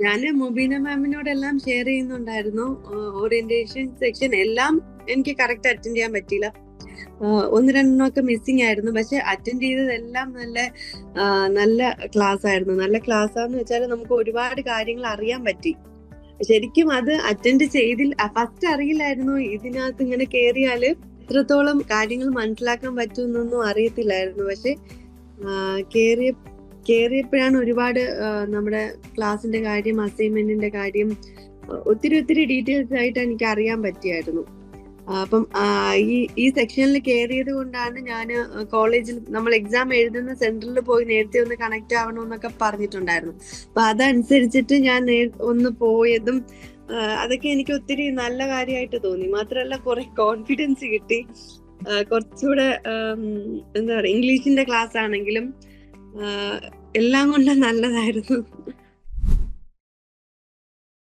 ഞാൻ മുബീന മാമിനോടെല്ലാം ഷെയർ ചെയ്യുന്നുണ്ടായിരുന്നു. ഓറിയന്റേഷൻ സെക്ഷൻ എല്ലാം എനിക്ക് കറക്റ്റ് അറ്റൻഡ് ചെയ്യാൻ പറ്റിയില്ല. ഒന്ന് രണ്ടെണ്ണമൊക്കെ മിസ്സിങ് ആയിരുന്നു. പക്ഷെ അറ്റൻഡ് ചെയ്തതെല്ലാം നല്ല നല്ല ക്ലാസ് ആയിരുന്നു. നല്ല ക്ലാസ് ആന്ന് വെച്ചാൽ നമുക്ക് ഒരുപാട് കാര്യങ്ങൾ അറിയാൻ പറ്റി. ശരിക്കും അത് അറ്റൻഡ് ചെയ്തിൽ ഫസ്റ്റ് അറിയില്ലായിരുന്നു. ഇതിനകത്ത് ഇങ്ങനെ കേറിയാൽ ഇത്രത്തോളം കാര്യങ്ങൾ മനസ്സിലാക്കാൻ പറ്റുമെന്നൊന്നും അറിയത്തില്ലായിരുന്നു. പക്ഷെ ആഹ് കേറിയ കേറിയപ്പോഴാണ് ഒരുപാട് നമ്മുടെ ക്ലാസിന്റെ കാര്യം അസൈൻമെന്റിന്റെ കാര്യം ഒത്തിരി ഒത്തിരി ഡീറ്റെയിൽസ് ആയിട്ട് എനിക്ക് അറിയാൻ പറ്റിയായിരുന്നു. അപ്പം ഈ ഈ സെക്ഷനിൽ കയറിയത് കൊണ്ടാണ് ഞാൻ കോളേജിൽ നമ്മൾ എക്സാം എഴുതുന്ന സെന്ററിൽ പോയി നേരത്തെ ഒന്ന് കണക്ട് ആവണമെന്നൊക്കെ പറഞ്ഞിട്ടുണ്ടായിരുന്നു. അപ്പൊ അതനുസരിച്ചിട്ട് ഞാൻ ഒന്ന് പോയതും അതൊക്കെ എനിക്ക് ഒത്തിരി നല്ല കാര്യമായിട്ട് തോന്നി. മാത്രമല്ല കുറെ കോൺഫിഡൻസ് കിട്ടി. കുറച്ചുകൂടെ എന്താ പറയുക ഇംഗ്ലീഷിന്റെ ക്ലാസ് ആണെങ്കിലും എല്ലാം കൊണ്ടും നല്ലതായിരുന്നു.